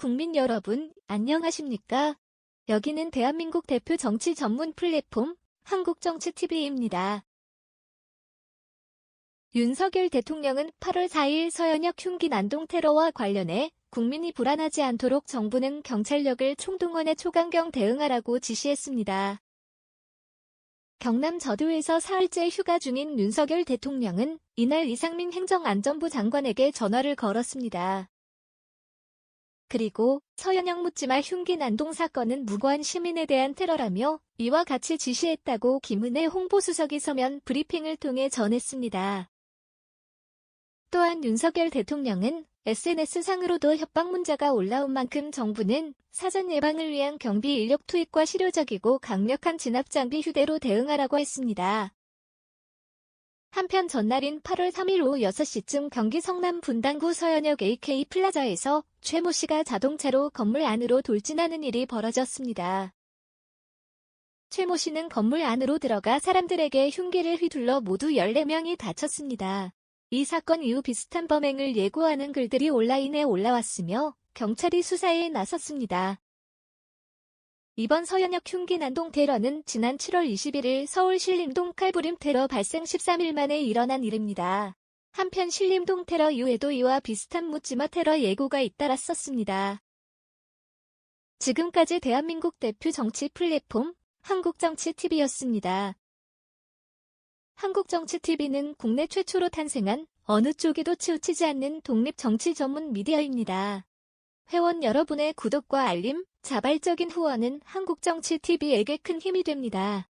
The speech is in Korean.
국민 여러분, 안녕하십니까? 여기는 대한민국 대표 정치 전문 플랫폼 한국정치TV입니다. 윤석열 대통령은 8월 4일 서현역 흉기 난동 테러와 관련해 국민이 불안하지 않도록 정부는 경찰력을 총동원해 초강경 대응하라고 지시했습니다. 경남 저도에서 사흘째 휴가 중인 윤석열 대통령은 이날 이상민 행정안전부 장관에게 전화를 걸었습니다. 그리고 서현역 묻지마 흉기 난동 사건은 무고한 시민에 대한 테러라며 이와 같이 지시했다고 김은혜 홍보수석이 서면 브리핑을 통해 전했습니다. 또한 윤석열 대통령은 SNS상으로도 협박 문자가 올라온 만큼 정부는 사전 예방을 위한 경비 인력 투입과 실효적이고 강력한 진압 장비 휴대로 대응하라고 했습니다. 한편 전날인 8월 3일 오후 6시쯤 경기 성남 분당구 서현역 AK 플라자에서 최모 씨가 자동차로 건물 안으로 돌진하는 일이 벌어졌습니다. 최모 씨는 건물 안으로 들어가 사람들에게 흉기를 휘둘러 모두 14명이 다쳤습니다. 이 사건 이후 비슷한 범행을 예고하는 글들이 온라인에 올라왔으며 경찰이 수사에 나섰습니다. 이번 서현역 흉기 난동 테러는 지난 7월 21일 서울 신림동 칼부림 테러 발생 13일 만에 일어난 일입니다. 한편 신림동 테러 이후에도 이와 비슷한 묻지마 테러 예고가 잇따랐었습니다. 지금까지 대한민국 대표 정치 플랫폼 한국정치TV였습니다. 한국정치TV는 국내 최초로 탄생한 어느 쪽에도 치우치지 않는 독립 정치 전문 미디어입니다. 회원 여러분의 구독과 알림, 자발적인 후원은 한국정치TV에게 큰 힘이 됩니다.